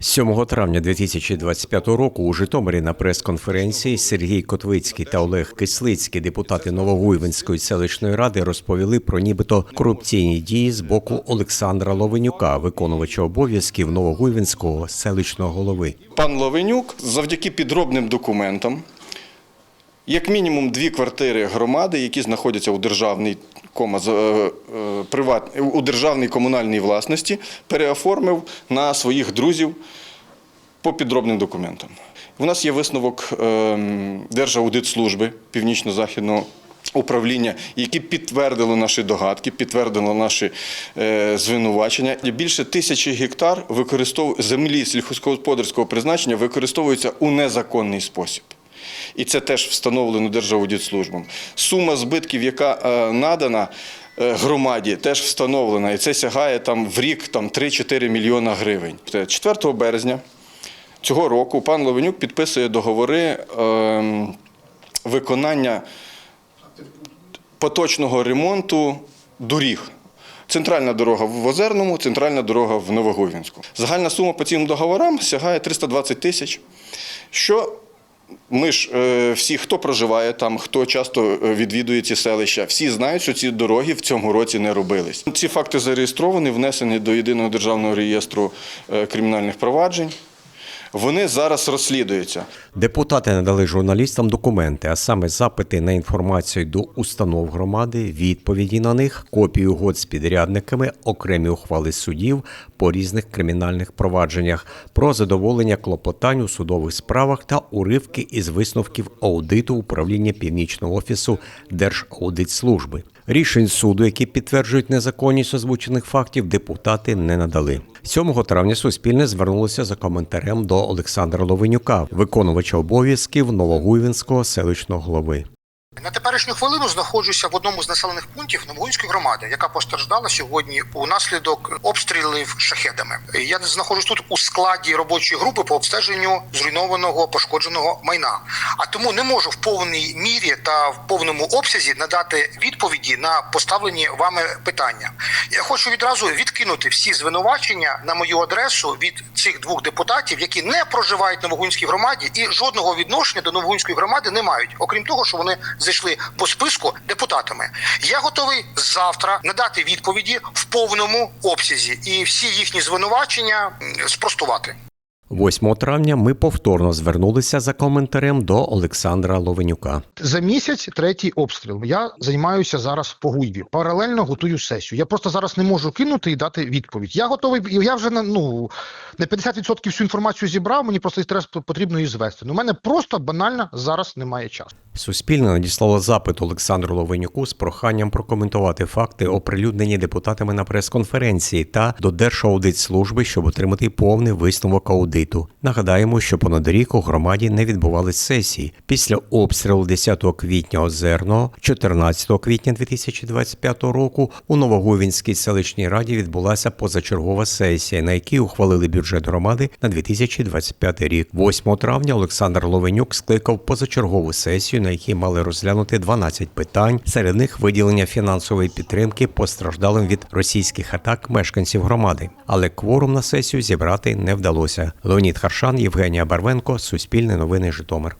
7 травня 2025 року у Житомирі на прес-конференції Сергій Котвицький та Олег Кислицький, депутати Новогуйвинської селищної ради, розповіли про нібито корупційні дії з боку Олександра Ловенюка, виконувача обов'язків Новогуйвинського селищного голови. Пан Ловенюк завдяки підробним документам, як мінімум дві квартири громади, які знаходяться у державній кома, е, е, у державній комунальній власності, переоформив на своїх друзів по підробним документам. У нас є висновок ем, Держаудитслужби Північно-Західного управління, які підтвердили наші догадки, підтвердили наші е, звинувачення. Більше тисячі гектар землі сільськогосподарського призначення використовуються у незаконний спосіб. І це теж встановлено Держаудитслужбом. Сума збитків, яка е, надана е, громаді, теж встановлена. І це сягає там в рік там, 3-4 мільйона гривень. 4 березня цього року пан Ловенюк підписує договори ем, виконання поточного ремонту доріг. Центральна дорога в Озерному, центральна дорога в Новогуйвінську. Загальна сума по цим договорам сягає 320 тисяч. Що ми ж е, всі, хто проживає там, хто часто е, відвідує ці селища, всі знають, що ці дороги в цьому році не робились. Ці факти зареєстровані, внесені до єдиного державного реєстру е, кримінальних проваджень. Вони зараз розслідуються. Депутати надали журналістам документи, а саме запити на інформацію до установ громади, відповіді на них, копії угод з підрядниками, окремі ухвали судів по різних кримінальних провадженнях, про задоволення клопотань у судових справах та уривки із висновків аудиту управління північного офісу Держаудитслужби. Рішень суду, які підтверджують незаконність озвучених фактів, депутати не надали. 7 травня Суспільне звернулося за коментарем до Олександра Ловенюка, виконувача обов'язків Новогуйвинського селищного голови. На теперішню хвилину знаходжуся в одному з населених пунктів Новогунської громади, яка постраждала сьогодні унаслідок обстрілів шахедами. Я знаходжусь тут у складі робочої групи по обстеженню зруйнованого пошкодженого майна. А тому не можу в повній мірі та в повному обсязі надати відповіді на поставлені вами питання. Я хочу відразу відкинути всі звинувачення на мою адресу від цих двох депутатів, які не проживають в Новогунській громаді і жодного відношення до Новогунської громади не мають, окрім того, що вони зайшли по списку депутатами. Я готовий завтра надати відповіді в повному обсязі і всі їхні звинувачення спростувати. 8 травня ми повторно звернулися за коментарем до Олександра Ловенюка. За місяць третій обстріл. Я займаюся зараз по гуйві. Паралельно готую сесію. Я просто зараз не можу кинути і дати відповідь. Я готовий. Я вже на ну на 50% всю інформацію зібрав. Мені просто треба потрібно її звести. Ну, у мене просто банально зараз немає часу. Суспільне надіслало запит Олександру Ловенюку з проханням прокоментувати факти, оприлюднені депутатами на прес-конференції та до Держаудитслужби, щоб отримати повний висновок аудиту. Нагадаємо, що понад рік у громаді не відбувались сесії. Після обстрілу 10 квітня Озерного, 14 квітня 2025 року у Новогуйвінській селищній раді відбулася позачергова сесія, на якій ухвалили бюджет громади на 2025 рік. 8 травня Олександр Ловенюк скликав позачергову сесію, на якій мали розглянути 12 питань. Серед них виділення фінансової підтримки постраждалим від російських атак мешканців громади. Але кворум на сесію зібрати не вдалося. Леонід Харшан, Євгенія Барвенко, Суспільне новини Житомир.